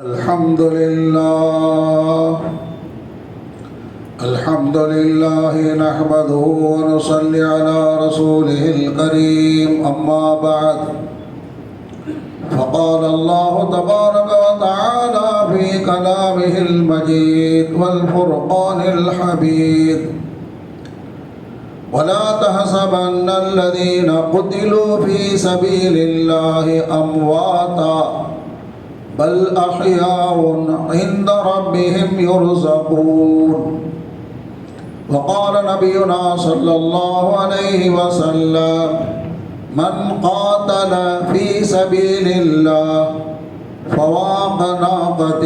الحمد لله الحمد لله نحمده ونصلي على رسوله الكريم أما بعد. فقال الله تبارك وتعالى في كلامه المجيد والفرقان الحميد ولا تحسبن الذين قتلوا في سبيل الله أمواتا بل أحياء عند ربهم يرزقون. وقال نبينا صلى الله عليه وسلم من قاتل في سبيل الله فواق ناقة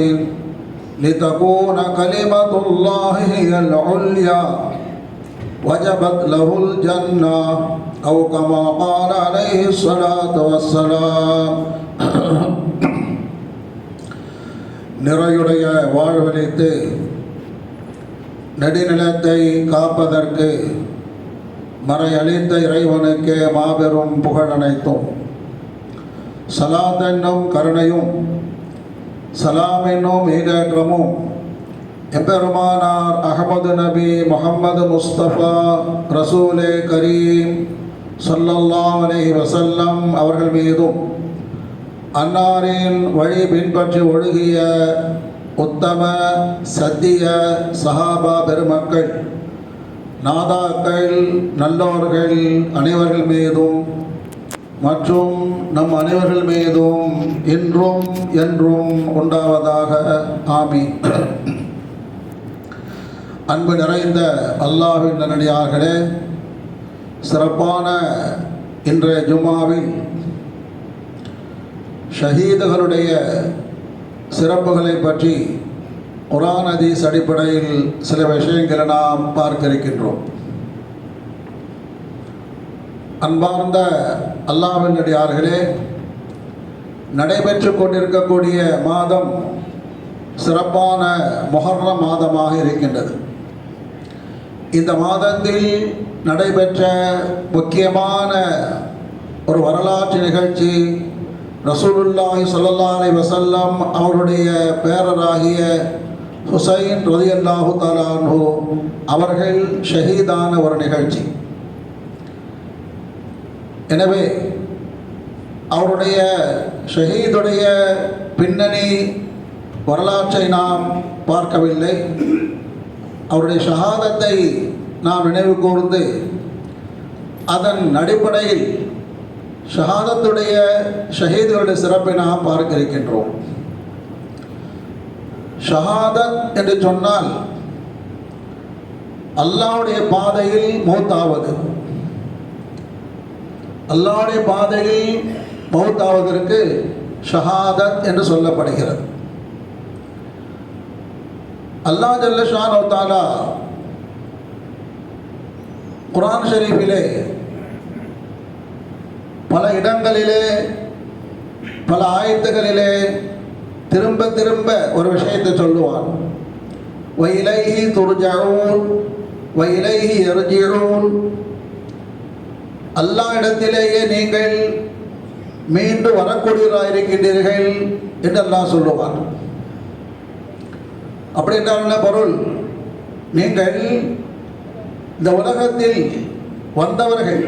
لتكون كلمة الله هي العليا. وجبت له الجنة أو كما قال عليه الصلاة والسلام. நிறையுடைய வாழ்வழித்து நெடுநிலத்தை காப்பதற்கு மறையளித்த இறைவனுக்கு மாபெரும் புகழ் அனைத்தும். சலாத் என்னும் கருணையும் சலாம் என்னும் ஈடேற்றமும் எம்பெருமானார் அகமது நபி முகமது முஸ்தபா ரசூலே கரீம் சொல்லல்லாஹ் வசல்லம் அவர்கள் மீதும் அன்னாரின் வழி பின்பற்றி ஒழுகிய உத்தம சத்திய சஹாபா பெருமக்கள் நாதாக்கள் நல்லோர்கள் அனைவர்கள் மீதும் மற்றும் நம் அனைவர்கள் மீதும் இன்றும் என்றும் உண்டாவதாக. ஆமி அன்பு நிறைந்த அல்லாஹின் நன்னடியார்களே சிறப்பான இன்றைய ஜுமாவில் ஷஹீதுகளுடைய சிறப்புகளை பற்றி குரான் அதீஸ் அடிப்படையில் சில விஷயங்களை நாம் பார்க்க இருக்கின்றோம் அன்பார்ந்த அல்லாவின் அடியார்களே நடைபெற்று கொண்டிருக்கக்கூடிய மாதம் சிறப்பான மொஹர்ர மாதமாக இருக்கின்றது. இந்த மாதத்தில் நடைபெற்ற முக்கியமான ஒரு வரலாற்று நிகழ்ச்சி ரசூலுல்லாஹி ஸல்லல்லாஹு அலைஹி அவருடைய பேரராகிய ஹுசைன் ரதி அல்லாஹு அன்ஹு அவர்கள் ஷஹீதான ஒரு நிகழ்ச்சி. எனவே அவருடைய ஷஹீதுடைய பின்னணி வரலாற்றை நாம் பார்க்கவில்லை. அவருடைய ஷஹாதத்தை நாம் நினைவு கூர்ந்து அதன் அடிப்படையில் ஷஹாதத்துடைய ஷஹீதுகளுடைய சிறப்பை நாம் பார்க்க இருக்கின்றோம் ஷஹாதத் என்று சொன்னால் அல்லாவுடைய பாதையில் மௌத்தாவது. அல்லாவுடைய பாதையில் மௌத்தாவதற்கு ஷஹாதத் என்று சொல்லப்படுகிறது. அல்லா ஜல்ல ஷானோ தாலா குரான் ஷரீஃபிலே பல இடங்களிலே பல ஆயத்துகளிலே திரும்ப திரும்ப ஒரு விஷயத்தை சொல்லுவான். வயலைஹி துர்ஜூன் வயலைஹி எர்ஜியூன் அல்லா இடத்திலேயே நீங்கள் மீண்டும் வரக்கூடியவராக இருக்கின்றீர்கள் என்று அல்லாஹ் சொல்லுவார் அப்படி என்றால் என்ன பொருள்? நீங்கள் இந்த உலகத்தில் வந்தவர்கள்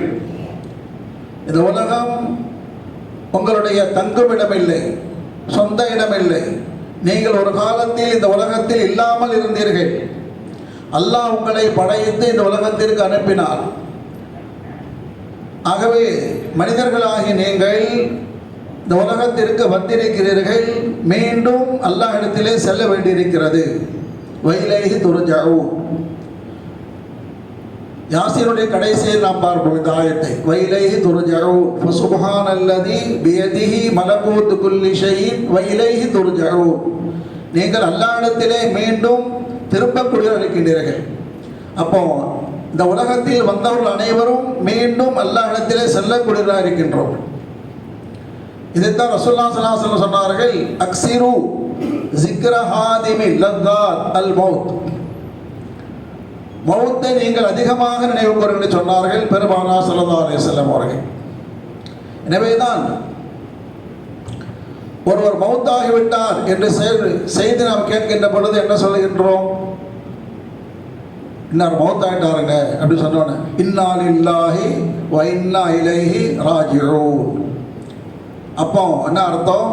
இந்த உலகம் உங்களுடைய தங்குமிடமில்லை சொந்த இடமில்லை. நீங்கள் ஒரு காலத்தில் இந்த உலகத்தில் இல்லாமல் இருந்தீர்கள். அல்லாஹ் உங்களை படைத்து இந்த உலகத்திற்கு அனுப்பினார். ஆகவே மனிதர்களாகி நீங்கள் இந்த உலகத்திற்கு வந்திருக்கிறீர்கள். மீண்டும் அல்லாஹ் இடத்திலே செல்ல வேண்டியிருக்கிறது. வயலேகி துருஜாவு யாசினுடைய கடைசியில் நாம் பார்ப்போம் இந்த ஆயத்தை. வைலைஹி துருஜாவு ஃபசுபஹான் அல்லதி பியதிஹி மலபூத்து குல்லி ஷைன் வைலைஹி துருஜாவு நீங்கள் அல்லா மீண்டும் மீண்டும் திரும்பக்கூடிய அளிக்கின்றீர்கள் அப்போ இந்த உலகத்தில் வந்தவர்கள் அனைவரும் மீண்டும் அல்லா செல்ல குளிராக இருக்கின்றோம். இதைத்தான் ரசுல்லா சலாசலம் சொன்னார்கள் அக்சிரு ஜிக்ரஹாதிமி லத்தாத் அல் மௌத். மௌத்தை நீங்கள் அதிகமாக நினைவு கூறுங்கள் என்று சொன்னார்கள் பெருமானா சல்லா அலிசல்லம் அவர்கள். எனவேதான் ஒருவர் மௌத்தாகிவிட்டார் என்று செய்து செய்து நாம் கேட்கின்ற பொழுது என்ன சொல்லுகின்றோம் இன்னார் மௌத்தாயிட்டாருங்க அப்படி சொன்னோன்னே இன்னால் இல்லாஹி வைன்னா இலேஹி இலைஹி அப்போ என்ன அர்த்தம்?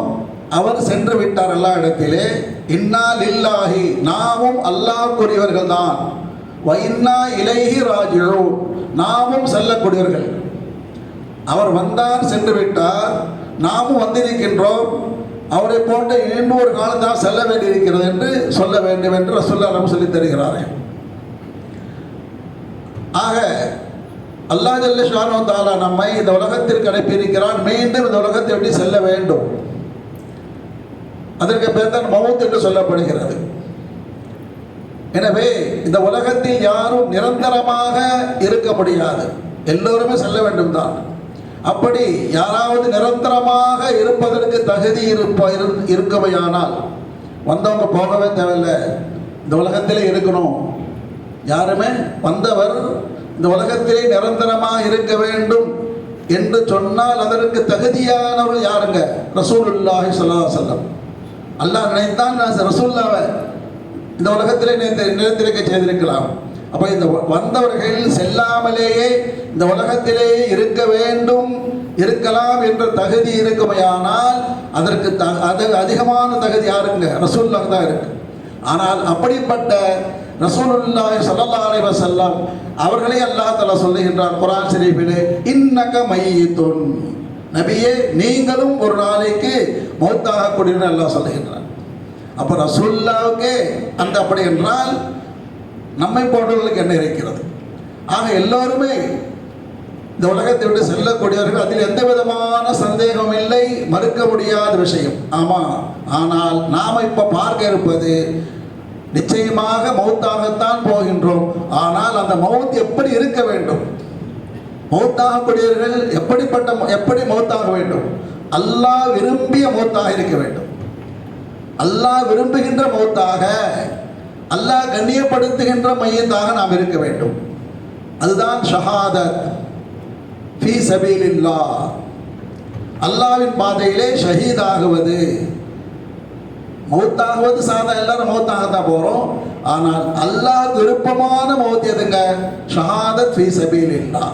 அவர் சென்று விட்டார் எல்லா இடத்திலே இன்னால் இல்லாஹி நாமும் கூறியவர்கள் தான் வைன்னா இன்னா ராஜோ நாமும் செல்லக்கூடியவர்கள். அவர் வந்தார் சென்று விட்டார். நாமும் வந்திருக்கின்றோம். அவரை போன்ற இன்னொரு காலம் தான் செல்ல வேண்டியிருக்கிறது என்று சொல்ல வேண்டும் என்று ரசூல்லா சொல்லித் தருகிறார்கள் ஆக அல்லாஹ் ஜல்ல ஷானோ தாலா நம்மை இந்த உலகத்திற்கு அனுப்பியிருக்கிறான். மீண்டும் இந்த உலகத்தை எப்படி செல்ல வேண்டும்? அதற்கு பேர் தான் மௌத் என்று சொல்லப்படுகிறது. எனவே இந்த உலகத்தில் யாரும் நிரந்தரமாக இருக்க முடியாது எல்லோருமே செல்ல வேண்டும் தான் அப்படி யாராவது நிரந்தரமாக இருப்பதற்கு தகுதி இருப்ப இருக்கவையானால் வந்தவங்க போகவே தேவையில்லை. இந்த உலகத்திலே இருக்கணும். யாருமே வந்தவர் இந்த உலகத்திலே நிரந்தரமாக இருக்க வேண்டும் என்று சொன்னால் அதற்கு தகுதியானவர் யாருங்க? ரசூலுல்லாஹி ஸல்லல்லாஹு சொல்லா வஸல்லம். அல்லாஹ் நினைத்தான் நான் ரசூல்லாவை இந்த உலகத்தில் நினைத்து செய்திருக்கலாம். அப்போ இந்த வந்தவர்கள் செல்லாமலேயே இந்த உலகத்திலே இருக்க வேண்டும் இருக்கலாம் என்ற தகுதி இருக்குமையானால் அதற்கு த அது அதிகமான தகுதி யாருங்க? ரசூல்லா தான் இருக்கு. ஆனால் அப்படிப்பட்ட ரசூலுல்லாய் சல்லா அலைவ செல்லம் அவர்களே அல்லாஹ் தஆலா சொல்லுகின்றார் குரான் ஷரீஃபிலே இன்னக மையித்துன். நபியே நீங்களும் ஒரு நாளைக்கு மௌத்தாக கூடியன்னு அல்லாஹ் சொல்லுகின்றார் அப்போ ரசூல்லாவுக்கே அந்த அப்படி என்றால் நம்மை போன்றவர்களுக்கு என்ன இருக்கிறது? ஆக எல்லோருமே இந்த உலகத்தை விட்டு செல்லக்கூடியவர்கள் அதில் எந்த விதமான சந்தேகம் இல்லை மறுக்க முடியாத விஷயம். ஆமாம் ஆனால் நாம் இப்போ பார்க்க இருப்பது நிச்சயமாக மௌத்தாகத்தான் போகின்றோம். ஆனால் அந்த மௌத் எப்படி இருக்க வேண்டும்? மௌத்தாகக்கூடியவர்கள் எப்படிப்பட்ட எப்படி மௌத்தாக வேண்டும்? அல்லாஹ் விரும்பிய மௌத்தாக இருக்க வேண்டும். அல்லாஹ் விரும்புகின்ற மௌத்தாக அல்லாஹ் கண்ணியப்படுத்துகின்ற மையத்தாக நாம் இருக்க வேண்டும். அதுதான் ஷஹாதத். ஃபி சபீலில்லா அல்லாவின் பாதையிலே ஷஹீதாகுவது மௌத்தாகுவது சாதா எல்லாரும் மௌத்தாகத்தான் போகிறோம் ஆனால் அல்லாஹ் விருப்பமான மௌத் எதுங்க? ஷஹாதத் ஃபி சபீலில்லா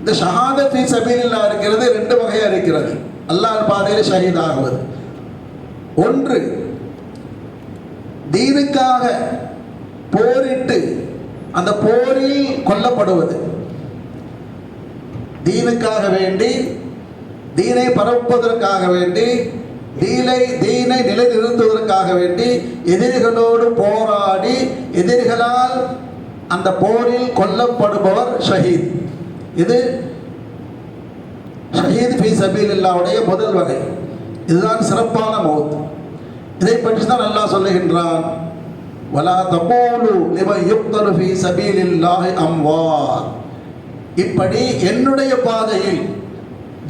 இந்த ஷஹாதத் ஃபி சபீலில்லா இருக்கிறது ரெண்டு வகையாக இருக்கிறது. அல்லாஹ் பாதையில் ஷஹீதாகுவது ஒன்று தீனுக்காக போரிட்டு அந்த போரில் கொல்லப்படுவது. தீனுக்காக வேண்டி தீனை பரப்புவதற்காக வேண்டி தீனை தீனை நிலைநிறுத்துவதற்காக வேண்டி எதிரிகளோடு போராடி எதிரிகளால் அந்த போரில் கொல்லப்படுபவர் ஷஹீத். இது ஷஹீத் ஃபி சபீலில்லாவுடைய முதல் வகை. இதுதான் சிறப்பான மௌத் இதை பற்றி தான் நல்லா சொல்லுகின்றான். வலா தபோலு லிமன் யுக்தலு ஃபி சபீலில்லாஹி அம்வார் இப்படி என்னுடைய பாதையில்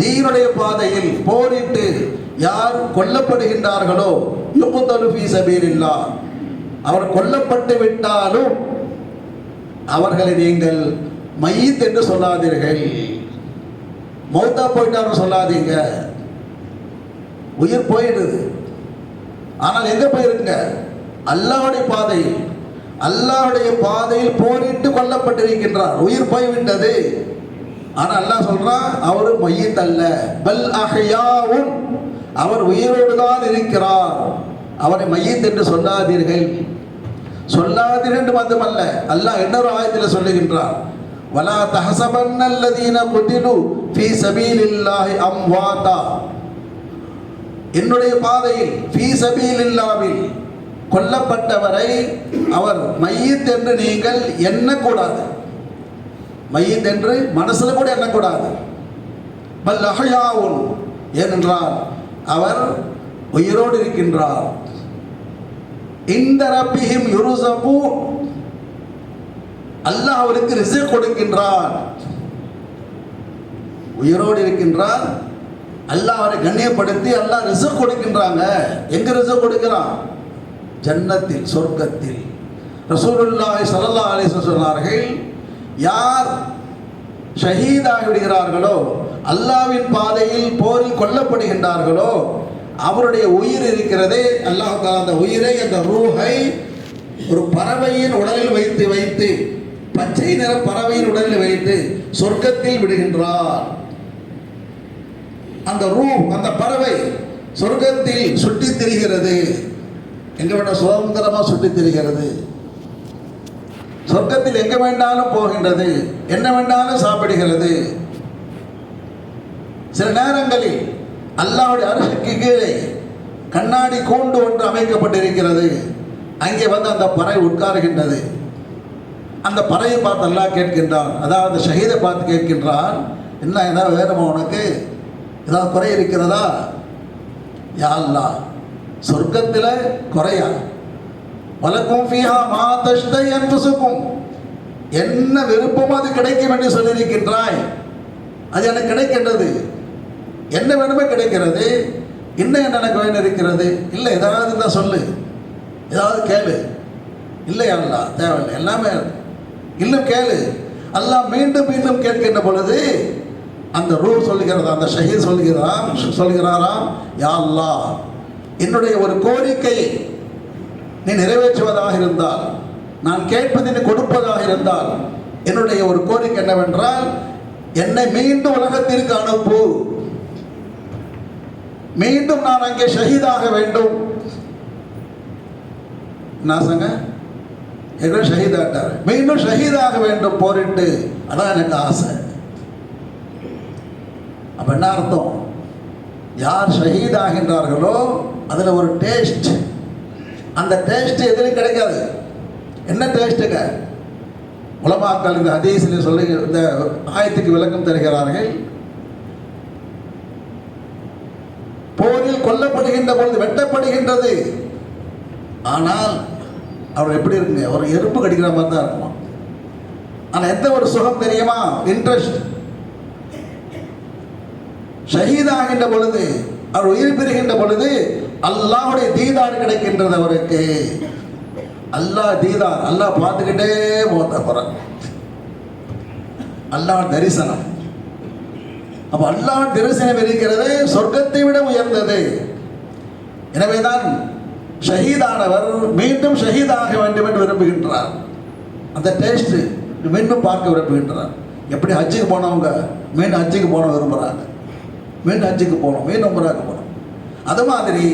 தீனுடைய பாதையில் போரிட்டு யார் கொல்லப்படுகின்றார்களோ யுக்தலு ஃபி சபீலில்லாஹ். அவர் கொல்லப்பட்டு விட்டாலும் அவர்களை நீங்கள் மையத் என்று சொல்லாதீர்கள். மௌத்தா போயிட்டார்னு சொல்லாதீங்க. உயிர் போயிடுது. ஆனால் எங்க போயிருங்க அல்லாவுடைய பாதையில். அல்லாவுடைய பாதையில் போரிட்டு கொல்லப்பட்டிருக்கின்றார். உயிர் போய்விட்டது. ஆனால் அல்லாஹ் சொல்றான் அவர் மையத் அல்ல பல் அகையாவும் அவர் உயிரோடு தான் இருக்கிறார். அவரை மையத் என்று சொல்லாதீர்கள். சொல்லாதீர்கள் என்று மட்டுமல்ல அல்லாஹ் இன்னொரு ஆயத்தில் சொல்லுகின்றார் வலா தஹசபன்னல்லதீன குதிலு ஃபீ சபீலில்லாஹி அம்வாதா என்னுடைய பாதையில் ஃபீ இல்லாமல் கொல்லப்பட்டவரை அவர் மையத் என்று நீங்கள் எண்ணக்கூடாது. மையத் என்று மனசுல கூட எண்ணக்கூடாது. பல் அகையாவும் ஏனென்றால் அவர் உயிரோடு இருக்கின்றார். இந்த ரப்பிஹிம் யுருசபு அல்லாஹ் அவருக்கு ரிசக் கொடுக்கின்றார் உயிரோடு இருக்கின்றார் அல்லாஹ் அவரை கண்ணியப்படுத்தி அல்லாஹ் ரிசர்வ் கொடுக்கின்றாங்க. எங்க ரிசர்வ் கொடுக்கிறான்? ஜன்னத்தில் சொர்க்கத்தில். ரசூலுல்லாஹி ஸல்லல்லாஹு அலைஹி சொன்னார்கள் யார் ஷஹீதாகி விடுகிறார்களோ அல்லாவின் பாதையில் போரில் கொல்லப்படுகின்றார்களோ அவருடைய உயிர் இருக்கிறதே அல்லாஹ் அந்த உயிரை அந்த ரூஹை ஒரு பறவையின் உடலில் வைத்து வைத்து பச்சை நிற பறவையின் உடலில் வைத்து சொர்க்கத்தில் விடுகின்றார். அந்த ரூ அந்த பறவை சொர்க்கத்தில் சுட்டி திரிகிறது. எங்க வேண்டாம் சுதந்திரமா சுட்டி திரிகிறது. சொர்க்கத்தில் எங்க வேண்டாலும் போகின்றது என்ன வேண்டாலும் சாப்பிடுகிறது. சில நேரங்களில் அல்லாவுடைய அரசுக்கு கீழே கண்ணாடி கூண்டு ஒன்று அமைக்கப்பட்டிருக்கிறது. அங்கே வந்து அந்த பறை உட்காருகின்றது. அந்த பறையை பார்த்து அல்லாஹ் கேட்கின்றான். அதாவது ஷஹீதை பார்த்து கேட்கின்றான். என்ன ஏதாவது வேணுமா உனக்கு? ஏதாவது குறை இருக்கிறதா? யாழ்லா சொர்க்கத்தில் குறையா? வலக்கும் ஃபீஹா மா தஷ்தை அன்புசுக்கும் என்ன விருப்பமோ அது கிடைக்கும் என்று சொல்லியிருக்கின்றாய். அது எனக்கு கிடைக்கின்றது. என்ன வேணுமே கிடைக்கிறது. இன்னும் என்ன எனக்கு வேணும் இருக்கிறது? இல்லை ஏதாவது இருந்தால் சொல்லு. ஏதாவது கேளு. இல்லை அல்லா தேவையில்லை. எல்லாமே இன்னும் கேளு. அல்லாஹ் மீண்டும் மீண்டும் கேட்கின்ற பொழுது அந்த ரூ சொல்லுகிறது அந்த ஷஹீத் சொல்கிறார் சொல்கிறாராம் யா அல்லாஹ் என்னுடைய ஒரு கோரிக்கையை நீ நிறைவேற்றுவதாக இருந்தால் நான் கேட்பது நீ கொடுப்பதாக இருந்தால் என்னுடைய ஒரு கோரிக்கை என்னவென்றால் என்னை மீண்டும் உலகத்திற்கு அனுப்பு. மீண்டும் நான் அங்கே ஷஹீதாக வேண்டும். நாசங்க எங்க ஷஹீதாட்டார் மீண்டும் ஷஹீதாக வேண்டும் போரிட்டு. அதான் எனக்கு ஆசை. அப்போ என்ன அர்த்தம்? யார் ஷஹீத் ஆகின்றார்களோ அதில் ஒரு டேஸ்ட் அந்த டேஸ்ட் எதுலையும் கிடைக்காது. என்ன டேஸ்ட்டுங்க உலமாக்கள் இந்த ஹதீஸில் சொல்லி இந்த ஆயத்துக்கு விளக்கம் தருகிறார்கள். போரில் கொல்லப்படுகின்ற பொழுது வெட்டப்படுகின்றது. ஆனால் அவர் எப்படி இருக்குங்க? ஒரு எறும்பு கடிக்கிற மாதிரி தான் இருக்குமா? ஆனால் எந்த ஒரு சுகம் தெரியுமா? இன்ட்ரெஸ்ட் ஷஹீதாகின்ற பொழுது அவர் உயிர் பெறுகின்ற பொழுது அல்லாஹுடைய தீதார் கிடைக்கின்றது அவருக்கு. அல்லாஹ் தீதார் அல்லாஹ் பார்த்துக்கிட்டே போத்த போறான். அல்லாஹ் தரிசனம். அப்ப அல்லாஹ் தரிசனம் இருக்கிறது சொர்க்கத்தை விட உயர்ந்தது. எனவேதான் ஷஹீதானவர் மீண்டும் ஷஹீதாக வேண்டும் என்று விரும்புகின்றார். அந்த டேஸ்ட் மீண்டும் பார்க்க விரும்புகின்றார். எப்படி ஹஜ்ஜுக்கு போனவங்க மீண்டும் ஹஜ்ஜுக்கு போன விரும்புகிறாங்க மீண்டும் ஹஜ்ஜுக்கு போகணும் மீண்டும் உம்ராக்கு போகணும் அது மாதிரி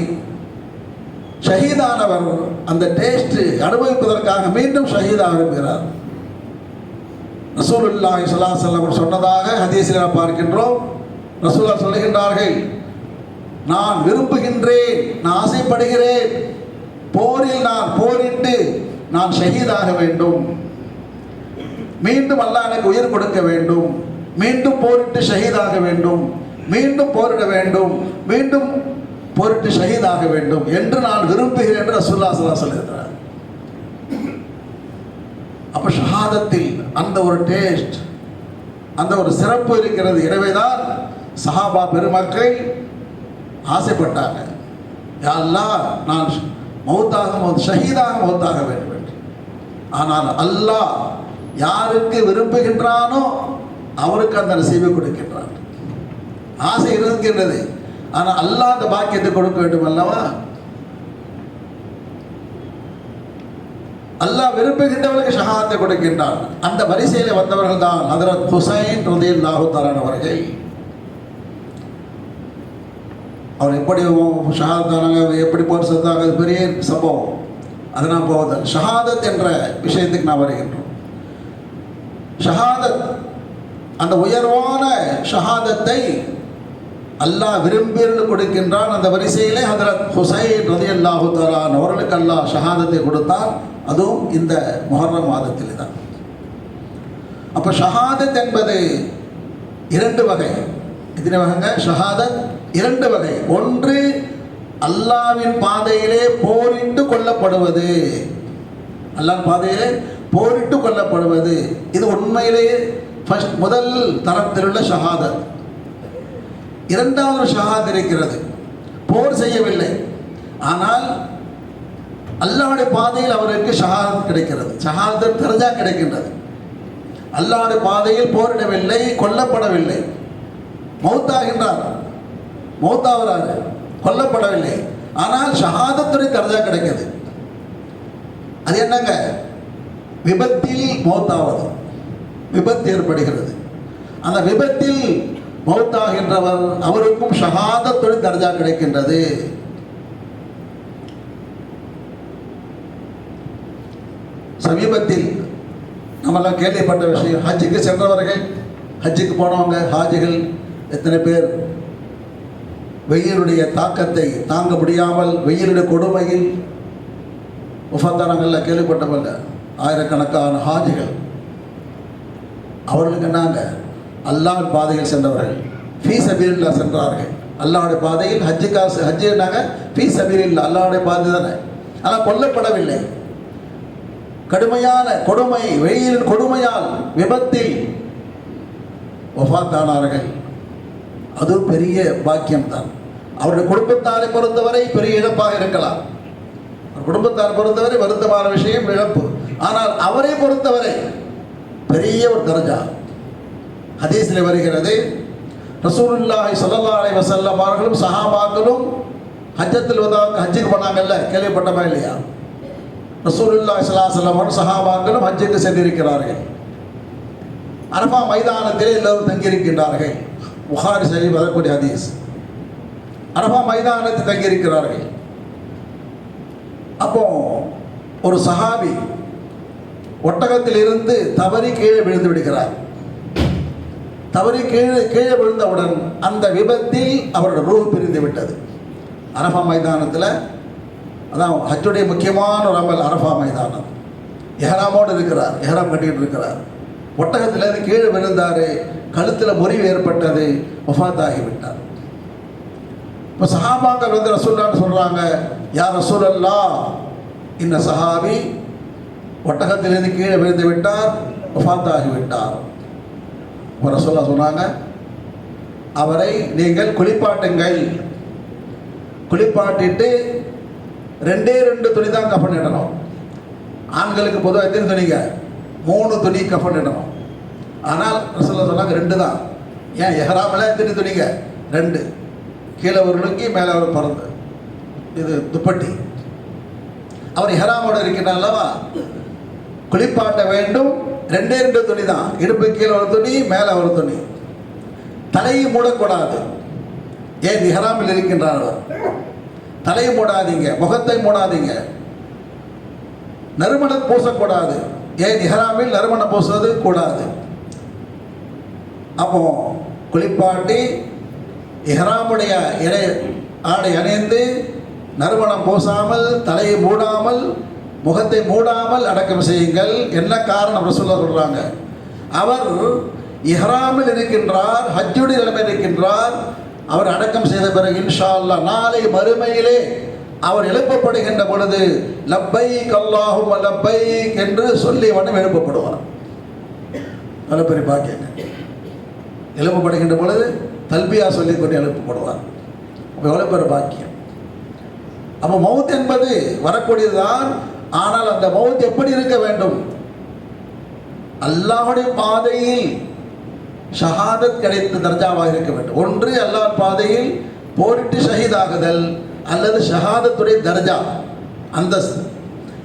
ஷஹீதானவர் அந்த டேஸ்ட் அனுபவிப்பதற்காக மீண்டும் ஷஹீதாக விரும்புகிறார் ரசூலுல்லா இஸ்லா அலைஹி சொன்னதாக ஹதீஸில் நாம் பார்க்கின்றோம். ரசூலா சொல்லுகின்றார்கள் நான் விரும்புகின்றேன் நான் ஆசைப்படுகிறேன். போரில் நான் போரிட்டு நான் ஷஹீதாக வேண்டும். மீண்டும் அல்லாஹ் எனக்கு உயிர் கொடுக்க வேண்டும். மீண்டும் போரிட்டு ஷஹீதாக வேண்டும். மீண்டும் போரிட வேண்டும். மீண்டும் போரிட்டு ஷஹீதாக வேண்டும் என்று நான் விரும்புகிறேன் என்று ரசூல்லா ஸல்லல்லாஹு சொல்லுகிறார் அப்ப ஷஹாதத்தில் அந்த ஒரு டேஸ்ட் அந்த ஒரு சிறப்பு இருக்கிறது. எனவேதான் சஹாபா பெருமக்கள் ஆசைப்பட்டாங்க. யாரெல்லாம் அல்லாஹ் நான் மௌத்தாக ஷஹீதாக மௌத்தாக வேண்டும் என்று. ஆனால் அல்லாஹ் யாருக்கு விரும்புகின்றானோ அவருக்கு அந்த நசீவை கொடுக்கின்றான். ஆசை இருக்கின்றது. ஆனால் அல்லாஹ் அந்த பாக்கியத்தை கொடுக்க வேண்டும் அல்லவா? அல்லாஹ் விரும்புகின்றவர்களுக்கு ஷஹாத்தை கொடுக்கின்றார். அந்த வரிசையில் வந்தவர்கள் தான் ஹதரத் ஹுசைன் ரதியல்லாஹு தலான் அவர்கள். அவர் எப்படி ஷஹாத்தானாங்க எப்படி போர் செஞ்சாங்க அது பெரிய சம்பவம். அதனால் நான் ஷஹாதத் என்ற விஷயத்துக்கு நான் வருகின்றோம். ஷஹாதத் அந்த உயர்வான ஷஹாதத்தை அல்லாஹ் விரும்பியர்ந்து கொடுக்கின்றான். அந்த வரிசையிலே ஹதரத் ஹுசைன் ரதி அல்லாஹு தலான் அவர்களுக்கு அல்லாஹ் ஷஹாதத்தை கொடுத்தான். அதுவும் இந்த மொஹர்ர மாதத்தில் தான். அப்போ ஷஹாதத் என்பது இரண்டு வகை. எத்தனை வகைங்க? ஷஹாதத் இரண்டு வகை. ஒன்று அல்லாவின் பாதையிலே போரிட்டு கொல்லப்படுவது. அல்லாஹ் பாதையிலே போரிட்டு கொல்லப்படுவது. இது உண்மையிலேயே ஃபஸ்ட் முதல் தரத்தில் உள்ள ஷஹாதத். இரண்டாவது ஷஹாத் இருக்கிறது. போர் செய்யவில்லை. ஆனால் அல்லாவுடைய பாதையில் அவருக்கு ஷஹாத் கிடைக்கிறது. ஷஹாத் தெரிஞ்சா கிடைக்கின்றது. அல்லாவுடைய பாதையில் போரிடவில்லை கொல்லப்படவில்லை. மௌத்தாகின்றார். மௌத்தாகிறார் கொல்லப்படவில்லை. ஆனால் ஷஹாதத்துடைய தர்ஜா கிடைக்கிறது. அது என்னங்க? விபத்தில் மௌத்தாவது. விபத்து ஏற்படுகிறது. அந்த விபத்தில் மௌத்தாகின்றவர் அவருக்கும் ஷஹாதத்துடைய தர்ஜா கிடைக்கின்றது. சமீபத்தில் நம்மெல்லாம் கேள்விப்பட்ட விஷயம் ஹஜ்ஜுக்கு சென்றவர்கள் ஹஜ்ஜுக்கு போனவங்க ஹாஜிகள் எத்தனை பேர்? வெயிலுடைய தாக்கத்தை தாங்க முடியாமல் வெயிலுடைய கொடுமையில் முஃபத்தானங்களில் கேள்விப்பட்டவங்க ஆயிரக்கணக்கான ஹாஜிகள். அவர்களுக்கு என்னாங்க? அல்லாஹ் பாதையில் சென்றவர்கள். ஃபீ சபீரில்லா சென்றார்கள். அல்லாஹுடைய பாதையில் ஹஜ்ஜு காசு ஹஜ்ஜுனாங்க ஃபீ சபீரில்லா அல்லாஹ்வுடைய பாதை தானே. ஆனால் கொல்லப்படவில்லை. கடுமையான கொடுமை வெயிலின் கொடுமையால் விபத்தில் ஒஃபாத்தானார்கள் அது பெரிய பாக்கியம்தான். அவருடைய குடும்பத்தாரை பொறுத்தவரை பெரிய இழப்பாக இருக்கலாம். குடும்பத்தார் பொறுத்தவரை வருத்தமான விஷயம் இழப்பு. ஆனால் அவரை பொறுத்தவரை பெரிய ஒரு தரஜா. ஹதீஸில் வருகிறது. ரசூலுல்லாஹி ஸல்லல்லாஹு அலை வசல்லம் அவர்களும் சஹாபாக்களும் ஹஜ்ஜத்தில் வந்தாங்க ஹஜ்ஜுக்கு போனாங்கல்ல கேள்விப்பட்டமா இல்லையா? ரசூலுல்லாஹி சல்லா அலைஹி அவர்கள் சஹாபாக்களும் ஹஜ்ஜுக்கு சென்றிருக்கிறார்கள். அரபா மைதானத்தில் எல்லோரும் தங்கியிருக்கின்றார்கள். புகாரி சரி வரக்கூடிய ஹதீஸ். அரபா மைதானத்தில் தங்கியிருக்கிறார்கள். அப்போ ஒரு சஹாபி ஒட்டகத்தில் இருந்து தவறி கீழே விழுந்து விடுகிறார். தவறி கீழே கீழே விழுந்தவுடன் அந்த விபத்தில் அவருடைய ரூ பிரிந்து விட்டது. அரபா மைதானத்தில் அதான் ஹஜ்ஜுடைய முக்கியமான ஒரு அமல் அரபா மைதானம். எஹராமோடு இருக்கிறார் எஹராம் கட்டிகிட்டு இருக்கிறார். ஒட்டகத்திலேருந்து கீழே விழுந்தார் கழுத்தில் முறிவு ஏற்பட்டது வஃபாத்தாகி விட்டார் இப்போ சஹாபாக்கள் வந்து ரசூல்லான்னு சொல்கிறாங்க யார் ரசூலல்லா இந்த சஹாபி ஒட்டகத்திலிருந்து கீழே விழுந்து விட்டார் வஃபாத்தாகி விட்டார் சொல்ல சொன்னாங்க அவரை நீங்கள் குளிப்பாட்டுங்கள். குளிப்பாட்டிட்டு ரெண்டே ரெண்டு துணி தான் கஃபன் இடணும். ஆண்களுக்கு பொதுவாக எத்தனை துணிங்க? மூணு துணி கஃபன் இடணும். ஆனால் ரசோல்லா சொன்னாங்க ரெண்டு தான். ஏன் எஹராமில் எத்தனை துணிங்க? ரெண்டு. கீழே ஒரு லுங்கி மேலே ஒரு பறந்து இது துப்பட்டி. அவர் ஹெராமோடு இருக்கிறார் அல்லவா? குளிப்பாட்ட வேண்டும் ரெண்டே ரெண்டு துணி தான். இடுப்பு கீழே ஒரு துணி மேலே ஒரு துணி. தலையை மூடக்கூடாது. ஏன் இஹராமில் இருக்கின்றார் அவர்? தலையை மூடாதீங்க முகத்தை மூடாதீங்க. நறுமணம் பூசக்கூடாது. ஏன் நிகராமில் நறுமணம் பூசுவது கூடாது. அப்போ குளிப்பாட்டி இஹராமுடைய இடை ஆடை அணிந்து நறுமணம் பூசாமல் தலையை மூடாமல் முகத்தை மூடாமல் அடக்கம் செய்யுங்கள். என்ன காரணம்? ரசூல்லா சொல்கிறாங்க அவர் இஹ்ராமில் இருக்கின்றார் ஹஜ்ஜுடைய நிலைமை இருக்கின்றார். அவர் அடக்கம் செய்த பிறகு இன்ஷா அல்லாஹ் நாளை மறுமையிலே அவர் எழுப்பப்படுகின்ற பொழுது லப்பை கல்லாஹும் லப்பை என்று சொல்லி வண்ணம் எழுப்பப்படுவார். நல்ல பெரிய பாக்கியங்க எழுப்பப்படுகின்ற பொழுது தல்பியா சொல்லிக் கொண்டு எழுப்பப்படுவார். எவ்வளோ பெரிய பாக்கியம்? அப்போ மவுத் என்பது வரக்கூடியதுதான் ஆனால் அந்த மவுத் எப்படி இருக்க வேண்டும்? அல்லாஹுடைய பாதையில் ஷஹாதத் கிடைத்த தர்ஜாவாக இருக்க வேண்டும். ஒன்று அல்லாஹ் பாதையில் போரிட்டு ஷஹீதாகுதல் அல்லது ஷஹாதத்துடைய தர்ஜா. அந்தஸ்து.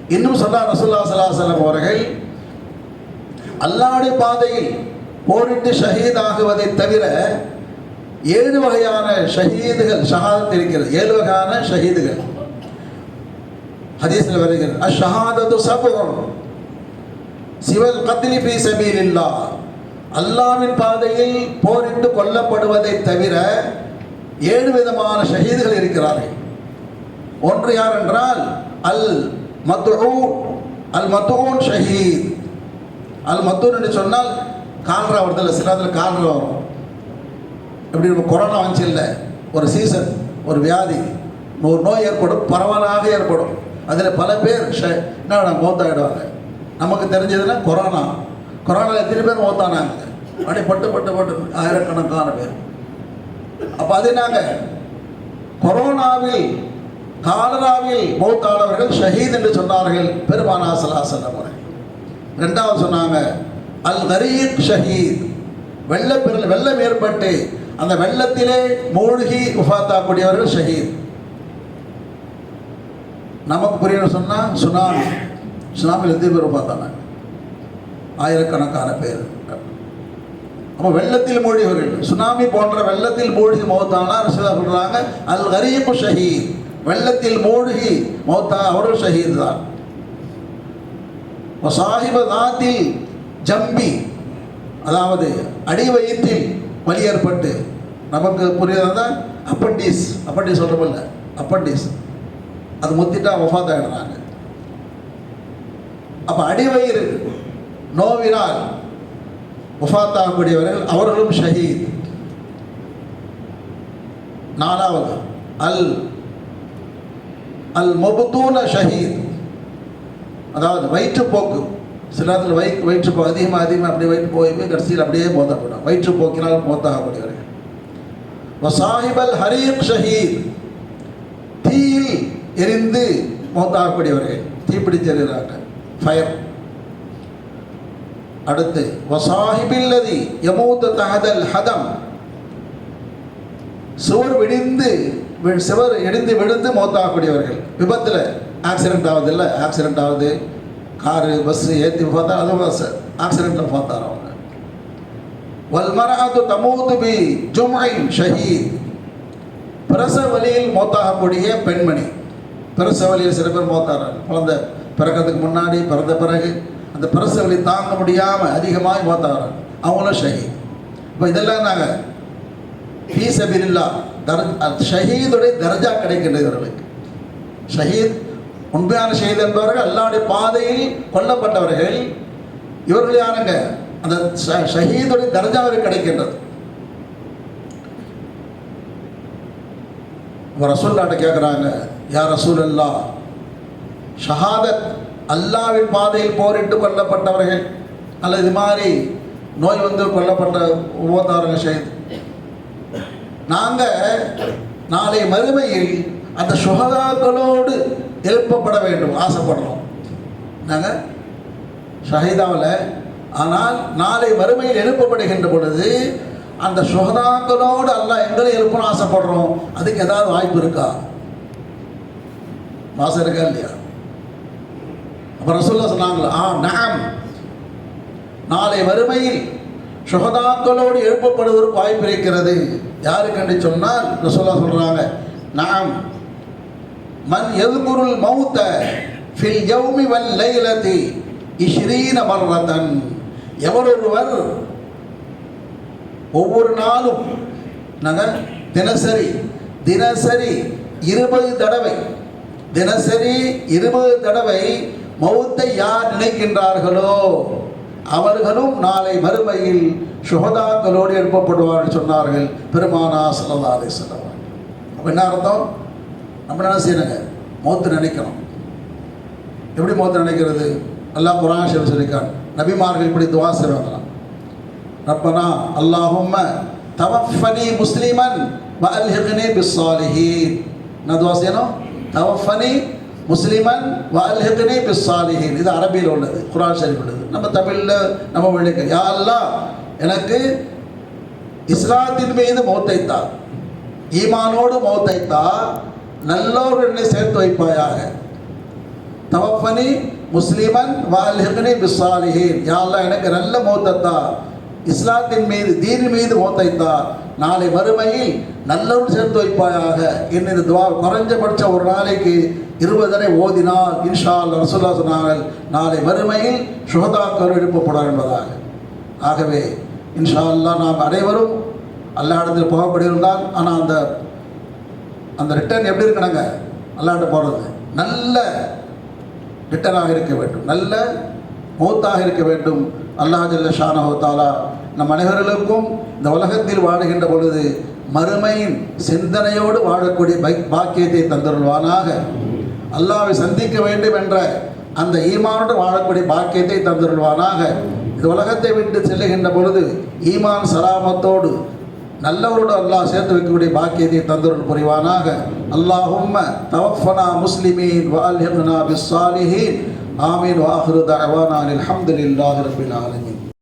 இன்னும் சொன்னா ரசுல்லா சலாசலம் அவர்கள் அல்லாஹ்வுடைய பாதையில் போரிட்டு ஷஹீதாகுவதை தவிர ஏழு வகையான ஷஹீதுகள் ஷஹாதத் இருக்கிறது. ஏழு வகையான ஷஹீதுகள். ஹதீஸில் வருகிறது. அஷஹாதது சபுகம் சிவல் கத்லி பி சபீலில்லா அல்லாவின் பாதையில் போரிட்டு கொல்லப்படுவதை தவிர ஏழு விதமான ஷஹீதுகள் இருக்கிறார்கள். ஒன்று யார் என்றால் அல் மத்துஊன் அல் மத்துஊன் ஷஹீத். அல் மத்தூன் என்று சொன்னால் கால்ரா வருதில்ல சில நேரத்தில் கால்ரா வரும். இப்படி நம்ம கொரோனா வந்துச்சு இல்லை ஒரு சீசன் ஒரு வியாதி ஒரு நோய் ஏற்படும் பரவலாக ஏற்படும். அதில் பல பேர் ஷ என்ன மௌத்தாயிடுவாங்க. நமக்கு தெரிஞ்சதுன்னா கொரோனா. கொரோனாவில் எத்தனை பேர் மௌத்தானாங்க? அப்படி பட்டு பட்டு பட்டு ஆயிரக்கணக்கான பேர். அப்போ அது நாங்கள் கொரோனாவில் காலராவில் மௌத்தானவர்கள் ஷஹீத் என்று சொன்னார்கள் பெருமானா சலாசன் அவர்கள். ரெண்டாவது சொன்னாங்க அல் கரீக் ஷஹீத். வெள்ளப்பெருள் வெள்ளம் ஏற்பட்டு அந்த வெள்ளத்திலே மூழ்கி உஃபாத்தாக்கூடியவர்கள் ஷஹீத். நமக்கு புரியணும் சொன்னால் சுனாமி. சுனாமியில் எத்தனை பேர் பார்த்தாங்க. ஆயிரக்கணக்கான பேர். அப்போ வெள்ளத்தில் மூழ்கியவர்கள். சுனாமி போன்ற வெள்ளத்தில் மூழ்கி மௌத்தானா ரசிதா சொல்கிறாங்க அல் கரீபு ஷஹீத். வெள்ளத்தில் மூழ்கி மௌத்தா அவரும் ஷஹீத் தான். சாஹிப தாத்தில் ஜம்பி அதாவது அடி வயிற்றில் வலி ஏற்பட்டு நமக்கு புரியாத? அப்பண்டிஸ். அப்பண்டிஸ் இல்லை அப்பண்டிஸ். அது முத்திட்டா ஒஃபாத் ஆகிடுறாங்க அப்போ அடிவயிறு நோவினால் ஒஃபாத்தாகக்கூடியவர்கள் அவர்களும் ஷஹீத். நாலாவது அல் அல் மொபுத்தூன ஷஹீத். அதாவது வயிற்றுப்போக்கு. சில நேரத்தில் வயி வயிற்றுப்போக்கு அதிகமாக அதிகமாக அப்படியே வயிற்று போய் கடைசியில் அப்படியே மோத்தப்படும். வயிற்றுப்போக்கினால் மோத்தாகக்கூடியவர்கள். வசாஹிபல் ஹரீப் ஷஹீத். எரிந்து மோத்தாகக்கூடியவர்கள் தீப்பிடி எறிகிறாங்க ஃபயர் அடுத்து வசாஹிபில்லதி யமூத்த தகதல் ஹதம். சுவர் விடிந்து வி- சுவர் இடிந்து விழுந்து மௌத்தாகக்கூடியவர்கள். விபத்தில் ஆக்சிடென்ட் ஆகுது இல்லை ஆக்சிடென்ட் ஆகுது. காரு பஸ்ஸு ஏற்றி பார்த்தா அது பஸ் ஆக்சிடென்ட்டை பார்த்தார் அவங்க. வல்மராத்து தமூது பி ஜும்ஐன் ஷஹீத். பிரச வழியில் மௌத்தாகக்கூடிய பெண்மணி. பிரசவ சில பேர் மோத்தார்கள். குழந்தை பிறக்கிறதுக்கு முன்னாடி பிறந்த பிறகு அந்த பிரசவலி தாங்க முடியாமல் அதிகமாக மோத்தார்கள். அவங்களும் ஷஹீத். இப்போ இதெல்லாம் நாங்கள் ஃபீசபில்லா தர் ஷஹீதுடைய தர்ஜா கிடைக்கின்றது இவர்களுக்கு. ஷஹீத் உண்மையான ஷஹீத் என்பவர்கள் அல்லாவுடைய பாதையில் கொல்லப்பட்டவர்கள். இவர்கள் யாருங்க அந்த ஷ- தர்ஜா அவருக்கு கிடைக்கின்றது. இப்போ கேட்குறாங்க யார் ரசூல் அல்லா ஷஹாதத் அல்லாவின் பாதையில் போரிட்டு கொல்லப்பட்டவர்கள் அல்லது இது மாதிரி நோய் வந்து கொல்லப்பட்ட ஒவ்வொருத்தாருங்க செய்து. நாங்கள் நாளை மறுமையில் அந்த சுகதாக்களோடு எழுப்பப்பட வேண்டும் ஆசைப்படுறோம். நாங்கள் ஷஹீதாவில் ஆனால் நாளை மறுமையில் எழுப்பப்படுகின்ற பொழுது அந்த சுகதாக்களோடு அல்லாஹ் எங்களை எழுப்பணும் ஆசைப்படுறோம். அதுக்கு ஏதாவது வாய்ப்பு இருக்கா? வாசம் இருக்கா இல்லையா? அப்போ ரசூல்லா சொன்னாங்களா ஆ நாம் நாளை வறுமையில் சுகதாக்களோடு எழுப்பப்படுவதற்கு வாய்ப்பு இருக்கிறது. யாரு கண்டு சொன்னால் ரசோல்லா சொல்றாங்க நாம் மன் எதுகுருள் மௌத்த ஃபில் யௌமி வல் லைலதி இஷ்ரீன மர்ரதன். எவரொருவர் ஒவ்வொரு நாளும் நாங்கள் தினசரி தினசரி இருபது தடவை தினசரி இருபது தடவை மௌத்தை யார் நினைக்கின்றார்களோ அவர்களும் நாளை மறுமையில் சுகதாக்களோடு எழுப்பப்படுவார்கள் சொன்னார்கள் பெருமானா சல்லா அலி அப்போ என்ன அர்த்தம்? நம்ம என்ன செய்யணுங்க? மௌத்து நினைக்கணும். எப்படி மௌத்து நினைக்கிறது? அல்லாஹ் குரான் ஷெரீஃப் சொல்லிக்கான் நபிமார்கள் இப்படி துவா செய்வாங்களாம். ரப்பனா அல்லாஹும்ம தவஃபனி முஸ்லிமன் வஅல்ஹிக்னி பிஸ்ஸாலிஹீன். என்ன துவா செய்யணும்? தவஃபனி முஸ்லிமன் வஅல்ஹிக்னி பிஸ்ஸாலிஹீன். இது அரபியில் உள்ளது குரான் ஷரீஃப் உள்ளது. நம்ம தமிழில் நம்ம விழிக்க யாரெல்லாம் எனக்கு இஸ்லாத்தின் மீது மௌத்தைத்தா ஈமானோடு மௌத்தைத்தா நல்லோர் என்னை சேர்த்து வைப்பாயாக. தவஃபனி முஸ்லிமன் வால்ஹிக்னி பிஸ்ஸாலிஹீன். யாரெல்லாம் எனக்கு நல்ல மௌத்தத்தா இஸ்லாத்தின் மீது தீன் மீது மௌத்தைத்தா நாளை மறுமையில் நல்லவன் சேர்த்து வைப்பாயாக. என்று இந்த துவா குறைஞ்சபட்ச ஒரு நாளைக்கு இருபது தடவை ஓதினால் இன்ஷா அல்லாஹ் ரசூல்லா சொன்னார்கள் நாளை மறுமையில் சுகதாக்கள் எழுப்பப்படும் என்பதாக. ஆகவே இன்ஷா அல்லாஹ் நாம் அனைவரும் அல்லா இடத்தில் போகப்படியிருந்தால் ஆனால் அந்த அந்த ரிட்டர்ன் எப்படி இருக்கணுங்க? அல்லாட்ட போகிறது நல்ல ரிட்டனாக இருக்க வேண்டும். நல்ல மௌத்தாக இருக்க வேண்டும். அல்லாஹ் ஜல்ல ஷானஹு தாலா நம் அனைவர்களுக்கும் இந்த உலகத்தில் வாழுகின்ற பொழுது மறுமையின் சிந்தனையோடு வாழக்கூடிய பை- பாக்கியத்தை தந்தருள்வானாக. அல்லாவை சந்திக்க வேண்டும் என்ற அந்த ஈமானோடு வாழக்கூடிய பாக்கியத்தை தந்தருள்வானாக. இந்த உலகத்தை விட்டு செல்லுகின்ற பொழுது ஈமான் சலாமத்தோடு நல்லவரோடு அல்லாஹ் சேர்த்து வைக்கக்கூடிய பாக்கியத்தை தந்தருள் புரிவானாக. அல்லாஹும்ம தவஃபனா முஸ்லிமீன் வால்ஹிக்னா பிஸ்ஸாலிஹீன். ஆமீன். வாஹிரு தஅவானா அல்ஹம்துலில்லாஹி ரப்பில் ஆலமீன்.